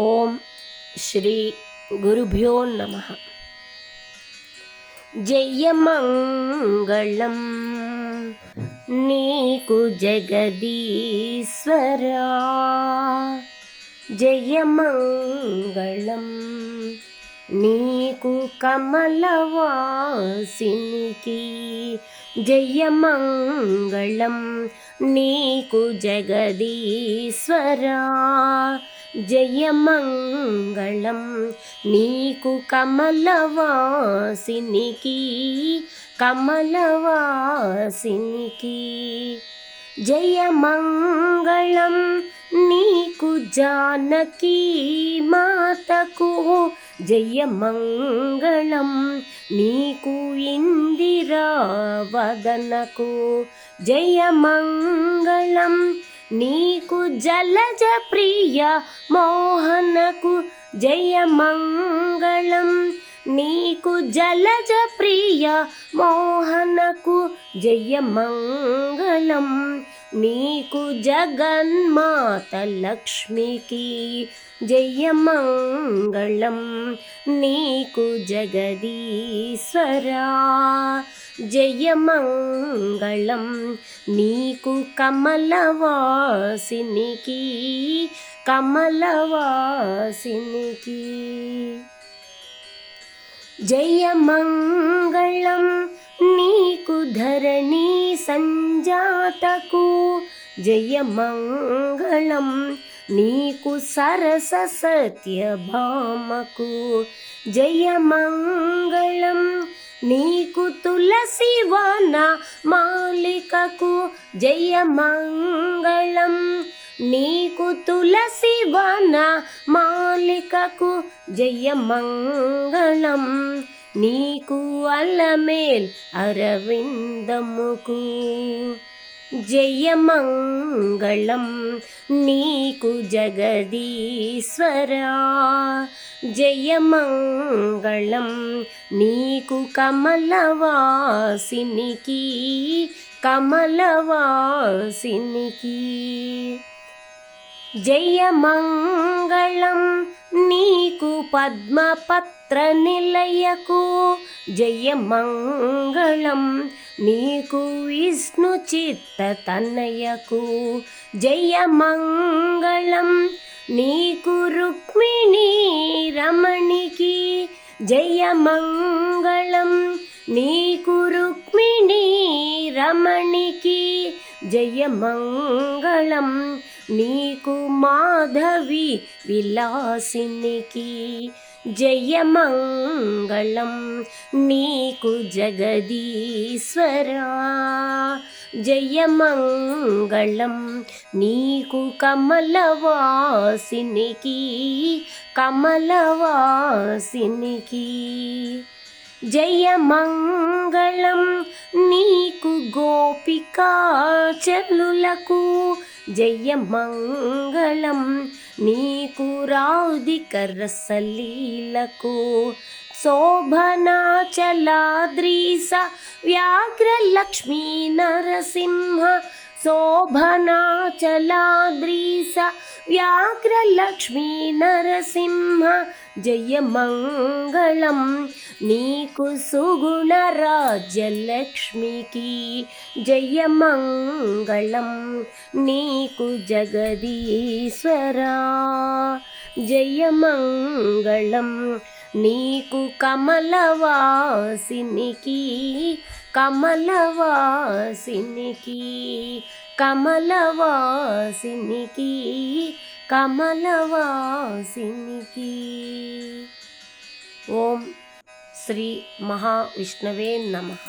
ఓం శ్రీ గురుభ్యో నమ. జయమంగళం నీకు జగదీశ్వరా. జయమంగళం నీకు కమలవాసినికి. జయమంగళం నీకు జగదీశ్వరా. జయమంగళం. నీకు కమలవాసినికి కమలవాసినికి జయమంగళం. నీకు జానకీ మాతకు జయమంగళం. నీకు ఇందిరా వదనకు జయమంగళం. నీకు జలజ ప్రియ మోహనకు జయమంగళం నీకు జలజ ప్రియ మోహనకు జయమంగళం నీకు జగన్మాత లక్ష్మికి జయమంగళం. నీకు జగదీశ్వరా జయమంగళం. నీకు కమలవాసినికి కమలవాసినికి జయమంగళం. నీకు ధరణి సంజాతకు జయమంగళం. నీకు సరస సత్యభామకు జయమంగళం. నీకు తులసి వన మాలికకు జయమంగళం. నీకు తులసి వన మాలికకు జయమంగళం. నీకు అల్లమేల్ అరవిందముకు జయమంగళం. నీకు జగదీశ్వరా జయమంగళం. నీకు కమలవాసినికి కమలవాసినికి జయమంగళం నీకు పద్మపత్ర నిలయకు. జయమంగళం నీకు విష్ణు చిత్త తనయకు జయమంగళం నీకు రుక్మిణీ రమణికి. జయమంగళం నీకు రుక్మిణీ రమణికి. జయమంగళం నీకు మాధవి విలాసినికి జయమంగళం నీకు జగదీశ్వరా జయమంగళం నీకు కమలవాసినికి కమలవాసినికి. జయమంగళం నీకు గోపికా చలులకు. జయమంగళం నీకు రాధిక రసలీలకు. శోభనాచలాద్రీస వ్యాఘ్రలక్ష్మీ నరసింహ. శోభనాచలాద్రీస వ్యాఘ్రలక్ష్మీ నరసింహ. జయమంగళం. నీకు సుగుణ రాజ్యలక్ష్మికి జయమంగళం. నీకు జగదీశ్వరా జయమంగళం. నీకు కమలవాసినికి కమలవాసినికి కమలవాసినికి కమలవాసినికి. ఓం శ్రీ మహావిష్ణవే నమః.